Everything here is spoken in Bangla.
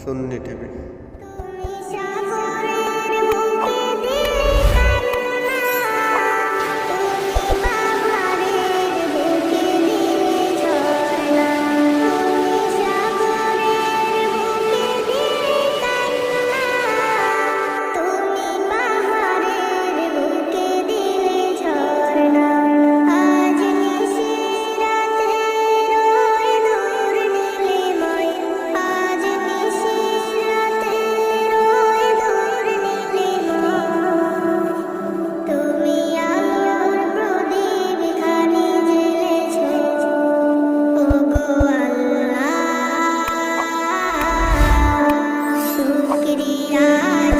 সন্নি টিভি। मीरा